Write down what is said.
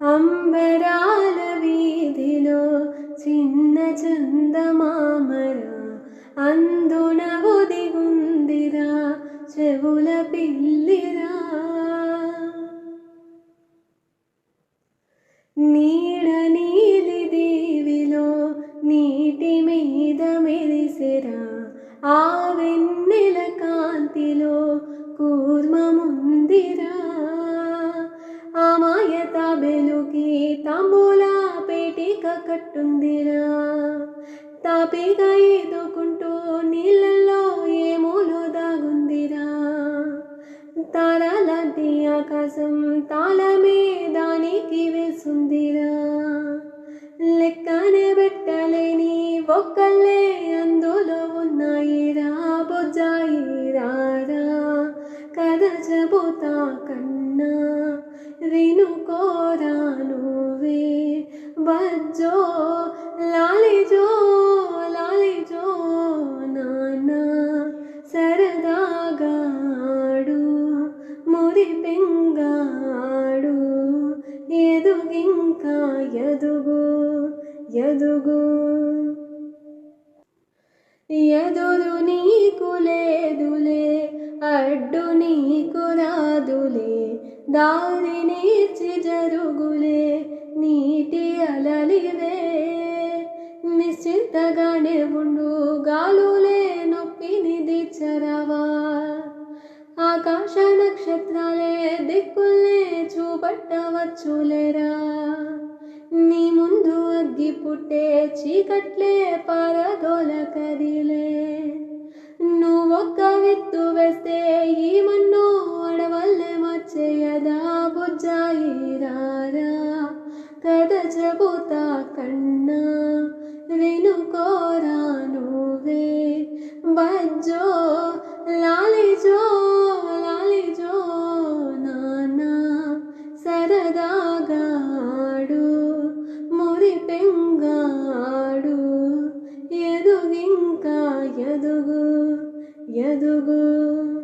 అంబరాల వీధిలో చిన్న చందమామరా అందున ఒదిగుందిరా చెవుల పిల్లిరా. నీడ నీలి దేవిలో నీటి మీద మెరిసెరా ఆ వెన్నెల కాంతిలో కూర్మముందిరా. తాపిగా ఎదుకుంటూ నీళ్ళల్లో ఏమోలో దాగుందిరా? తారాలాంటి ఆకాశం తాళమే దానికి వేసుందిరా. లెక్కనే పెట్టలేని ఒక్కళ్ళే అందులో ఉన్నాయిరా బొజ్జాయి రారా. కథ చెబుతా కన్నా వినుకోరా మురి పెంగాడు ఎదుగింకా ఎదుగు. ఎదుగు ఎదురు నీకు లేదులే అడ్డు నీకు రాదులే దారి నేర్చి జరుగులే నీటి అలలివే. చూపట్టవచ్చులేరా నీ ముందు అగ్గి పుట్టే చీకట్లే పారదోల కదిలే. నువ్వొక్క విత్తు వేస్తే ఈ మన్ను అడవల్లే మచ్చేయదా బుజ్జాయి రారా? కథ చెబుతా కన్నా వినుకోరా నువ్వే? బజ్జో यदुगो यदुगो।